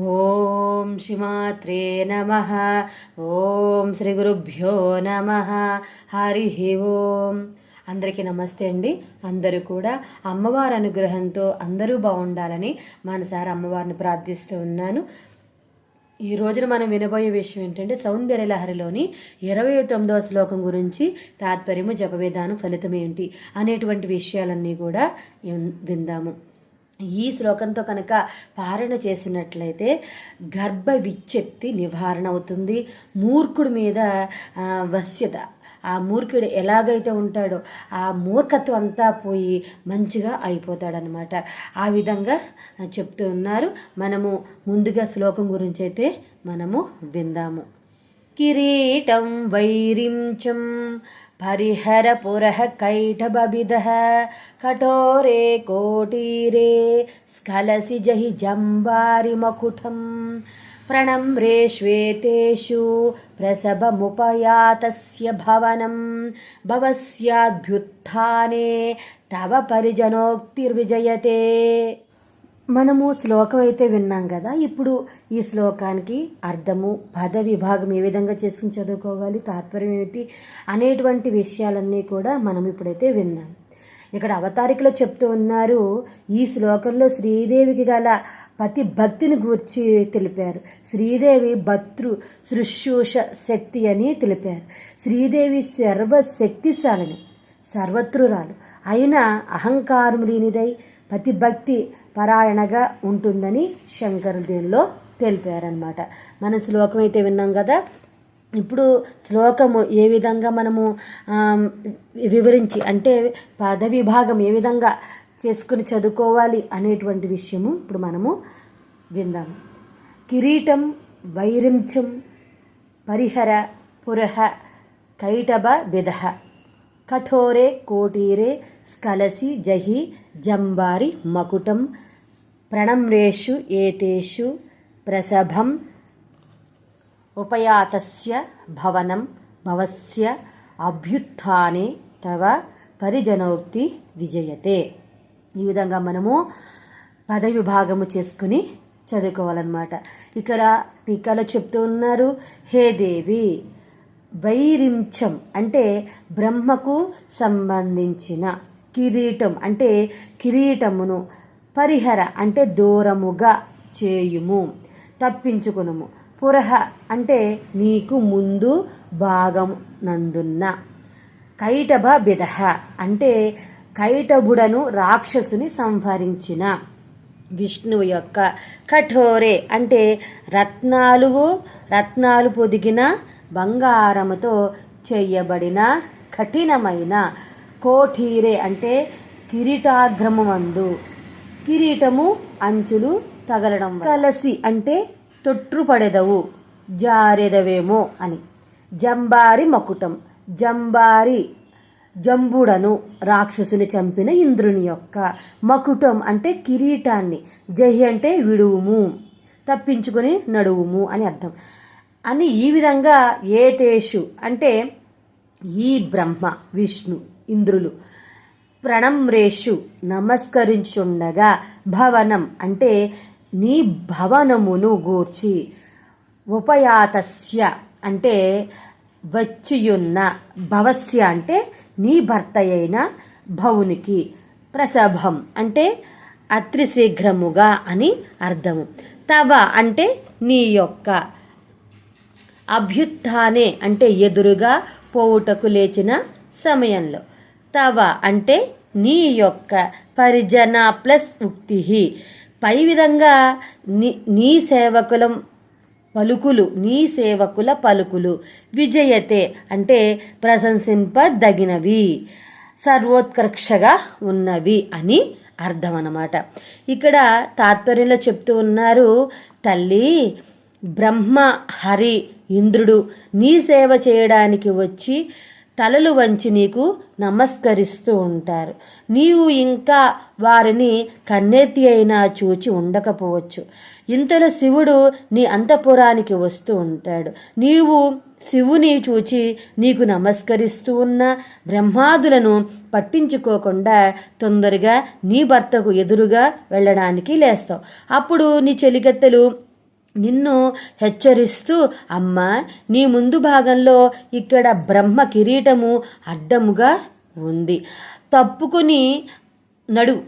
ఓం శ్రీమాత్రే నమ ఓం శ్రీ గురుభ్యో నమ హరి ఓం. అందరికీ నమస్తే అండి. అందరూ కూడా అమ్మవారి అనుగ్రహంతో అందరూ బాగుండాలని మనసారి అమ్మవారిని ప్రార్థిస్తూ ఉన్నాను. ఈ రోజున మనం వినబోయే విషయం ఏంటంటే సౌందర్య లహరిలోని ఇరవై తొమ్మిదవ శ్లోకం గురించి తాత్పర్యము జపవేదానం ఫలితం ఏంటి అనేటువంటి విషయాలన్నీ కూడా విన్- విందాము. ఈ శ్లోకంతో కనుక పారణ చేసినట్లయితే గర్భ విచ్ఛక్తి నివారణ అవుతుంది. మూర్ఖుడి మీద వశ్యత. ఆ మూర్ఖుడు ఎలాగైతే ఉంటాడో ఆ మూర్ఖత్వం అంతా పోయి మంచిగా అయిపోతాడనమాట ఆ విధంగా చెప్తూ ఉన్నారు. మనము ముందుగా శ్లోకం గురించి అయితే మనము విందాము. కిరీటం వైరించం परिहरपुरः कैटबभिदः कठोरे कोटीरे स्खलसि जहि जहिजम्बारिमकुटं प्रणम्रेश्वेतेषु प्रसभमुपयातस्य भवनं भवस्याद्भ्युत्थाने तव परिजनोक्तिर्विजयते మనము శ్లోకం అయితే విన్నాం కదా ఇప్పుడు ఈ శ్లోకానికి అర్థము పద విభాగం ఏ విధంగా చేసుకుని చదువుకోవాలి తాత్పర్యం ఏమిటి అనేటువంటి విషయాలన్నీ కూడా మనం ఇప్పుడైతే విన్నాం. ఇక్కడ అవతారికలో చెప్తూ ఉన్నారు ఈ శ్లోకంలో శ్రీదేవికి గల పతి భక్తిని గూర్చి తెలిపారు. శ్రీదేవి భర్తృ శుశ్రూష శక్తి అని తెలిపారు. శ్రీదేవి సర్వశక్తిశాలిని సర్వత్రురాలు. అయినా అహంకారం లేనిదై పతిభక్తి పరాయణగా ఉంటుందని శంకరులు దీనిలో తెలిపారనమాట మన శ్లోకం అయితే విన్నాం కదా? ఇప్పుడు శ్లోకము ఏ విధంగా మనము వివరించి అంటే పద విభాగం ఏ విధంగా చేసుకుని చదువుకోవాలి అనేటువంటి విషయము ఇప్పుడు మనము విందాము కిరీటం వైరించం పరిహర పురహ కైటబ విధ కఠోరే కోటీరే స్కలసి జహి జంబారి మకుటం ప్రణమ్రేషు ఏతేషు ప్రసభం ఉపయాతస్య భవనం భవస్య అభ్యుత్థానే తవ పరిజనోక్తి విజయతే. ఈ విధంగా మనము పదవిభాగము చేసుకుని చదువుకోవాలన్నమాట. ఇక్కడ టీకాలో చెప్తూ ఉన్నారు హే దేవి వైరించం అంటే బ్రహ్మకు సంబంధించిన కిరీటం అంటే కిరీటమును పరిహర అంటే దూరముగా చేయుము తప్పించుకునుము. పురహ అంటే నీకు ముందు భాగం నందున్న. కైటభ బిదహ అంటే కైటభుడను రాక్షసుని సంహరించిన. విష్ణువు యొక్క కఠోరే అంటే రత్నాలు రత్నాలు పొదిగిన బంగారముతో చేయబడిన కఠినమైన కోఠీరే అంటే కిరీటాగ్రమందు కిరీటము అంచులు తగలడం కలసి అంటే తొట్టుపడెదవు జారెదవేమో అని. జంబారి మకుటం జంబారి జంబుడను రాక్షసుని చంపిన ఇంద్రుని యొక్క మకుటం అంటే కిరీటాన్ని. జహి అంటే విడువుము తప్పించుకొని నడువుము అని అర్థం. అని ఈ విధంగా ఏతేషు అంటే ఈ బ్రహ్మ విష్ణు ఇంద్రులు. ప్రణమ్రేషు నమస్కరించుండగా భవనం అంటే నీ భవనమును గూర్చి ఉపయాతస్య అంటే వచ్చియున్న భవస్య అంటే నీ భర్త అయిన భవునికి ప్రసభం అంటే అత్రిశీఘ్రముగా అని అర్థము. తవ అంటే నీ యొక్క అభ్యుత్థానే అంటే ఎదురుగా పోవుటకు లేచిన సమయంలో. తవ అంటే నీ యొక్క పరిజన ప్లస్ ఉక్తి పై విధంగా నీ నీ సేవకులం పలుకులు నీ సేవకుల పలుకులు. విజయతే అంటే ప్రశంసింపదగినవి సర్వోత్కర్షగా ఉన్నవి అని అర్థం అన్నమాట ఇక్కడ తాత్పర్యంలో చెప్తూ ఉన్నారు తల్లి బ్రహ్మ హరి ఇంద్రుడు నీ సేవ చేయడానికి వచ్చి తలలు వంచి నీకు నమస్కరిస్తూ ఉంటారు. నీవు ఇంకా వారిని కన్నెత్తి అయినా చూచి ఉండకపోవచ్చు. ఇంతలో శివుడు నీ అంతఃపురానికి వస్తూ ఉంటాడు. నీవు శివుని చూచి నీకు నమస్కరిస్తూ ఉన్న బ్రహ్మాదులను పట్టించుకోకుండా తొందరగా నీ భర్తకు ఎదురుగా వెళ్ళడానికి లేస్తావు. అప్పుడు నీ చెలికత్తెలు నిన్ను హెచ్చరిస్తూ అమ్మ నీ ముందు భాగంలో ఇక్కడ బ్రహ్మ కిరీటము అడ్డముగా ఉంది. తప్పుకుని నడు.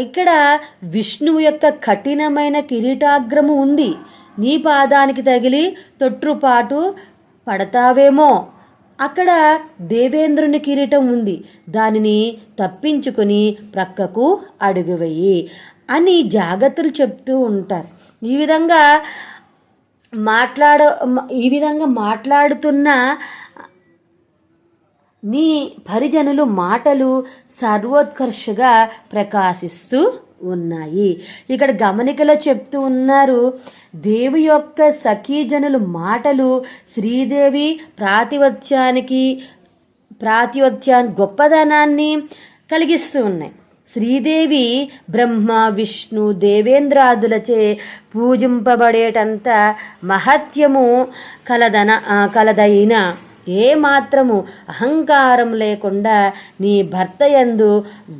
ఇక్కడ విష్ణువు యొక్క కఠినమైన కిరీటాగ్రము ఉంది. నీ పాదానికి తగిలి తొట్టుపాటు పడతావేమో. అక్కడ దేవేంద్రుని కిరీటం ఉంది. దానిని తప్పించుకొని ప్రక్కకు అడుగువయ్యి అని జాగ్రత్తలు చెప్తూ ఉంటారు. ఈ విధంగా మాట్లాడ ఈ విధంగా మాట్లాడుతున్న నీ పరిజనులు మాటలు సర్వోత్కర్షగా ప్రకాశిస్తూ ఉన్నాయి. ఇక్కడ గమనికలో చెప్తూ ఉన్నారు దేవి యొక్క సఖీజనులు మాటలు శ్రీదేవి ప్రాతివత్యానికి ప్రాతివత్యాన్ని గొప్పదనాన్ని కలిగిస్తూ ఉన్నాయి. శ్రీదేవి బ్రహ్మ విష్ణు దేవేంద్రాదులచే పూజింపబడేటంత మహత్యము కలదన కలదైన ఏ మాత్రము అహంకారం లేకుండా నీ భర్త యందు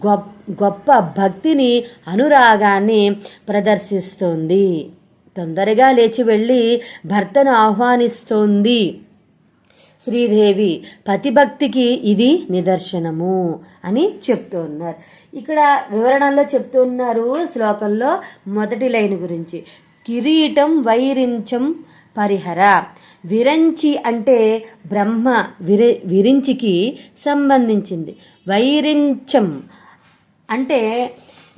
గొప్ప గొప్ప భక్తిని అనురాగాన్ని ప్రదర్శిస్తోంది. తొందరగా లేచి వెళ్ళి భర్తను ఆహ్వానిస్తోంది. శ్రీదేవి పతిభక్తికి ఇది నిదర్శనము అని చెప్తూ ఉన్నారు ఇక్కడ వివరణలో చెప్తూ ఉన్నారు శ్లోకంలో మొదటి లైన్ గురించి. కిరీటం వైరించం పరిహర. విరంచి అంటే బ్రహ్మ విరి విరించికి సంబంధించింది. వైరించం అంటే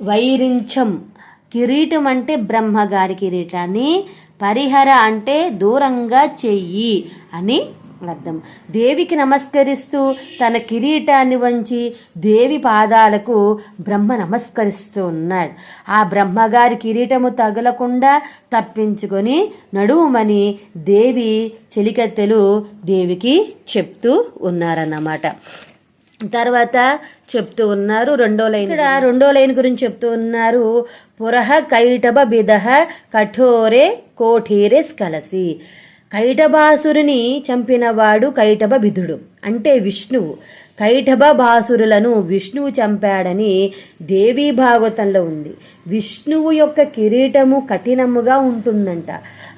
వైరించం. కిరీటం అంటే బ్రహ్మగారి కిరీటాన్ని పరిహర అంటే దూరంగా చెయ్యి అని అర్థం. దేవికి నమస్కరిస్తూ తన కిరీటాన్ని వంచి దేవి పాదాలకు బ్రహ్మ నమస్కరిస్తూ ఉన్నాడు. ఆ బ్రహ్మగారి కిరీటము తగలకుండా తప్పించుకొని నడువుమని దేవి చెలికత్తెలు దేవికి చెప్తూ ఉన్నారన్నమాట. తర్వాత చెప్తూ ఉన్నారు రెండో లైన్. ఇక్కడ రెండో లైన్ గురించి చెప్తూ ఉన్నారు. పురహ కైటభ బిదహ కఠోరే కోఠీరే స్కలసి. కైటభాసురుని చంపినవాడు కైటభ బిధుడు అంటే విష్ణువు. కైటభ భాసురులను విష్ణువు చంపాడని దేవీ భాగవతంలో ఉంది. విష్ణువు యొక్క కిరీటము కఠినముగా ఉంటుందంట.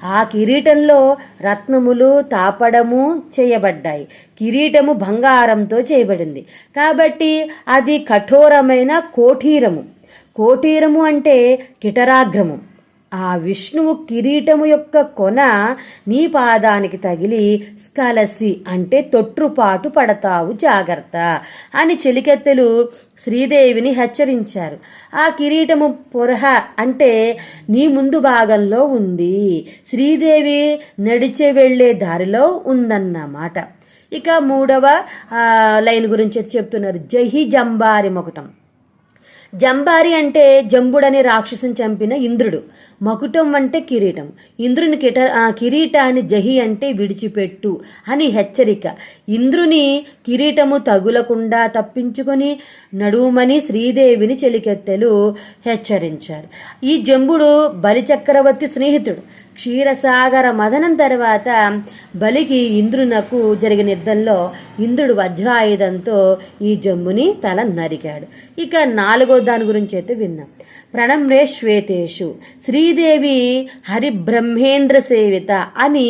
ఆ కిరీటంలో రత్నములు తాపడము చేయబడ్డాయి. కిరీటము బంగారంతో చేయబడింది. కాబట్టి అది కఠోరమైన కోఠీరము. కోటీరము అంటే కిటరాగ్రము. ఆ విష్ణువు కిరీటము యొక్క కొన నీ పాదానికి తగిలి స్కలసి అంటే తొట్టుపాటు పడతావు జాగ్రత్త అని చెలికెత్తెలు శ్రీదేవిని హెచ్చరించారు. ఆ కిరీటము పొరహ అంటే నీ ముందు భాగంలో ఉంది. శ్రీదేవి నడిచే వెళ్ళే దారిలో ఉందన్నమాట. ఇక మూడవ లైన్ గురించి చెప్తున్నారు. జహి జంబారి మొకటం. జంబారి అంటే జంబుడనే రాక్షసుని చంపిన ఇంద్రుడు. మకుటం అంటే కిరీటం. ఇంద్రుని కిట ఆ, కిరీటాన్ని జహి అంటే విడిచిపెట్టు అని హెచ్చరిక. ఇంద్రుని కిరీటము తగులకుండా తప్పించుకొని నడుమని శ్రీదేవిని చెలికెత్తెలు హెచ్చరించారు. ఈ జంబుడు బలిచక్రవర్తి స్నేహితుడు. క్షీరసాగర మదనం తర్వాత బలికి ఇంద్రునకు జరిగిన యుద్ధంలో ఇంద్రుడు వజ్రాయుధంతో ఈ జమ్ముని తల నరికాడు. ఇక నాలుగో దాని గురించి అయితే విన్నాం ప్రణమ్రే శ్వేతేషు శ్రీదేవి హరిబ్రహ్మేంద్ర సేవిత అని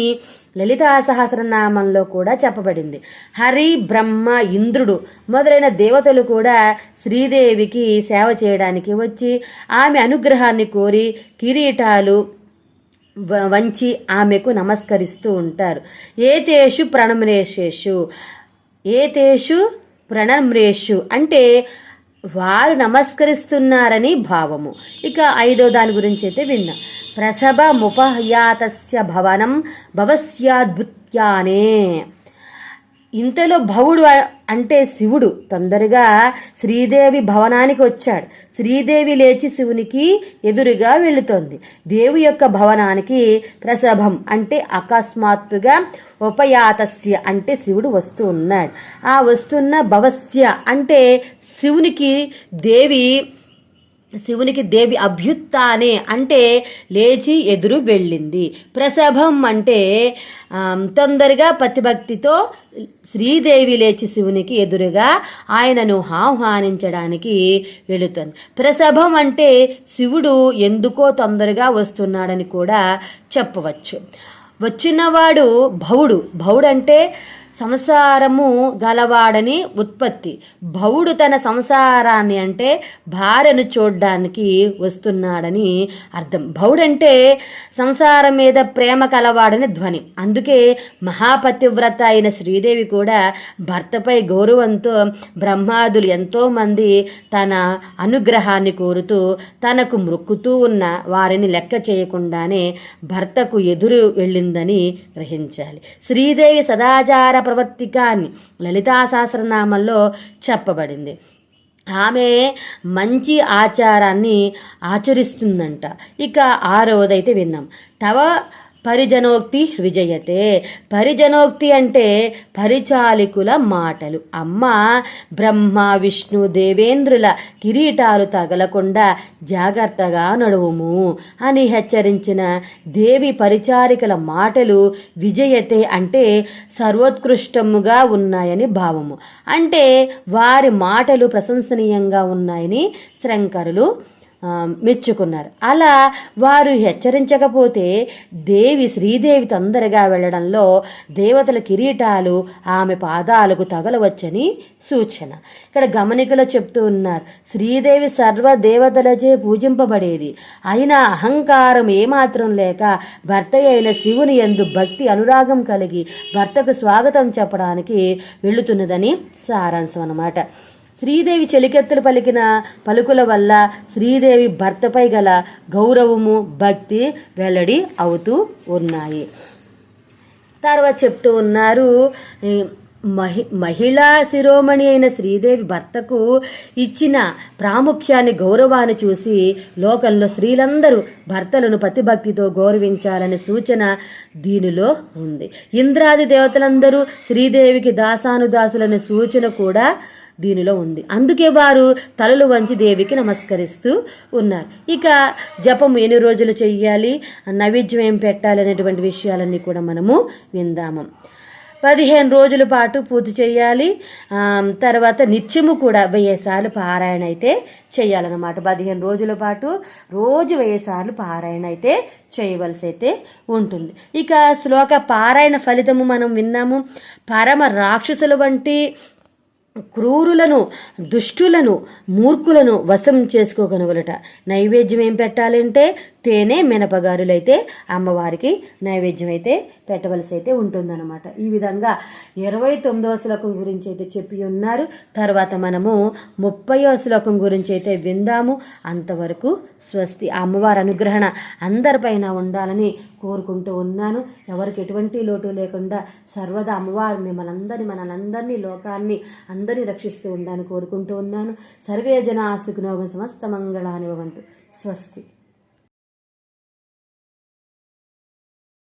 లలితా సహస్రనామంలో కూడా చెప్పబడింది. హరి బ్రహ్మ ఇంద్రుడు మొదలైన దేవతలు కూడా శ్రీదేవికి సేవ చేయడానికి వచ్చి ఆమె అనుగ్రహాన్ని కోరి కిరీటాలు వంచి ఆమెకు నమస్కరిస్తూ ఉంటారు. ఏతేషు ప్రణమ్రేషేషు. ఏతేషు ప్రణమ్రేషు అంటే వారు నమస్కరిస్తున్నారని భావము. ఇక ఐదో దాని గురించి అయితే విన్నా. ప్రసభ ముపహ్యాతస్య భవనం భవస్యాద్భుత్యానే. ఇంతలో భవుడు అంటే శివుడు తొందరగా శ్రీదేవి భవనానికి వచ్చాడు. శ్రీదేవి లేచి శివునికి ఎదురుగా వెళుతోంది. దేవి యొక్క భవనానికి ప్రసభం అంటే అకస్మాత్తుగా ఉపయాతస్య అంటే శివుడు వస్తూ ఉన్నాడు. ఆ వస్తున్న భవస్య అంటే శివునికి దేవి శివునికి దేవి అభ్యుత్తానే అంటే లేచి ఎదురు వెళ్ళింది. ప్రసభం అంటే తొందరగా పతిభక్తితో శ్రీదేవి లేచి శివునికి ఎదురుగా ఆయనను ఆహ్వానించడానికి వెళుతుంది. ప్రసభం అంటే శివుడు ఎందుకో తొందరగా వస్తున్నాడని కూడా చెప్పవచ్చు. వచ్చినవాడు భవుడు. భవుడు అంటే సంసారము గలవాడని ఉత్పత్తి. భవుడు తన సంసారాన్ని అంటే భార్యను చూడ్డానికి వస్తున్నాడని అర్థం. భవుడంటే సంసారం మీద ప్రేమ కలవాడని ధ్వని. అందుకే మహాపతివ్రత అయిన శ్రీదేవి కూడా భర్తపై గౌరవంతో బ్రహ్మాదులు ఎంతోమంది తన అనుగ్రహాన్ని కోరుతూ తనకు మృక్కుతూ ఉన్న వారిని లెక్క చేయకుండానే భర్తకు ఎదురు వెళ్ళిందని గ్రహించాలి. శ్రీదేవి సదాచార ప్రవర్తిక అని లలితా సహస్రనామంలో చెప్పబడింది. ఆమె మంచి ఆచారాన్ని ఆచరిస్తుందంట. ఇక ఆరవదైతే విన్నాం. తవ పరిజనోక్తి విజయతే. పరిజనోక్తి అంటే పరిచాలికుల మాటలు. అమ్మ బ్రహ్మ విష్ణు దేవేంద్రుల కిరీటాలు తగలకుండా జాగ్రత్తగా నడువుము అని హెచ్చరించిన దేవి పరిచారికల మాటలు విజయతే అంటే సర్వోత్కృష్టముగా ఉన్నాయని భావము. అంటే వారి మాటలు ప్రశంసనీయంగా ఉన్నాయని శంకరులు మెచ్చుకున్నారు. అలా వారు హెచ్చరించకపోతే దేవి శ్రీదేవి తొందరగా వెళ్ళడంలో దేవతల కిరీటాలు ఆమె పాదాలకు తగలవచ్చని సూచన. ఇక్కడ గమనికలో చెప్తూ ఉన్నారు శ్రీదేవి సర్వ దేవతలచే పూజింపబడేది. అయినా అహంకారం ఏమాత్రం లేక భర్త అయిన శివుని ఎందు భక్తి అనురాగం కలిగి భర్తకు స్వాగతం చెప్పడానికి వెళుతున్నదని సారాంశం అన్నమాట. శ్రీదేవి చెలికెత్తులు పలికిన పలుకుల వల్ల శ్రీదేవి భర్తపై గల గౌరవము భక్తి వెల్లడి అవుతూ ఉన్నాయి. తర్వాత చెప్తూ ఉన్నారు మహి మహిళా శిరోమణి అయిన శ్రీదేవి భర్తకు ఇచ్చిన ప్రాముఖ్యాన్ని గౌరవాన్ని చూసి లోకంలో స్త్రీలందరూ భర్తలను పతిభక్తితో గౌరవించాలనే సూచన దీనిలో ఉంది. ఇంద్రాది దేవతలందరూ శ్రీదేవికి దాసానుదాసులనే సూచన కూడా దీనిలో ఉంది. అందుకే వారు తలలు వంచి దేవికి నమస్కరిస్తూ ఉన్నారు. ఇక జపం ఎన్ని రోజులు చెయ్యాలి? నైవేద్యం ఏం పెట్టాలి అనేటువంటి విషయాలన్నీ కూడా మనము విందాము. పదిహేను రోజుల పాటు పూర్తి చేయాలి తర్వాత నిత్యము కూడా వెయ్యిసార్లు పారాయణ అయితే చేయాలన్నమాట పదిహేను రోజుల పాటు రోజు వెయ్యిసార్లు పారాయణ అయితే చేయవలసి అయితే ఉంటుంది. ఇక శ్లోక పారాయణ ఫలితము మనం విన్నాము. పరమ రాక్షసుల వంటి క్రూరులను దుష్టులను మూర్ఖులను వశం చేసుకోగలగలట నైవేద్యం ఏం పెట్టాలంటే తేనె మినపగారులైతే అమ్మవారికి నైవేద్యం అయితే పెట్టవలసి అయితే ఉంటుందన్నమాట. ఈ విధంగా ఇరవై తొమ్మిదవ శ్లోకం గురించి అయితే చెప్పి ఉన్నారు. తర్వాత మనము ముప్పయో శ్లోకం గురించి అయితే విందాము. అంతవరకు స్వస్తి ఆ అమ్మవారి అనుగ్రహణ అందరిపైన ఉండాలని కోరుకుంటూ ఉన్నాను. ఎవరికి ఎటువంటి లోటు లేకుండా సర్వదా అమ్మవారు మిమ్మల్ని అందరినీ మనలందరినీ లోకాన్ని అందరినీ రక్షిస్తూ ఉండాలని కోరుకుంటూ ఉన్నాను. సర్వే జన ఆసుకునోగం సమస్త మంగళాని భవంతు. స్వస్తి.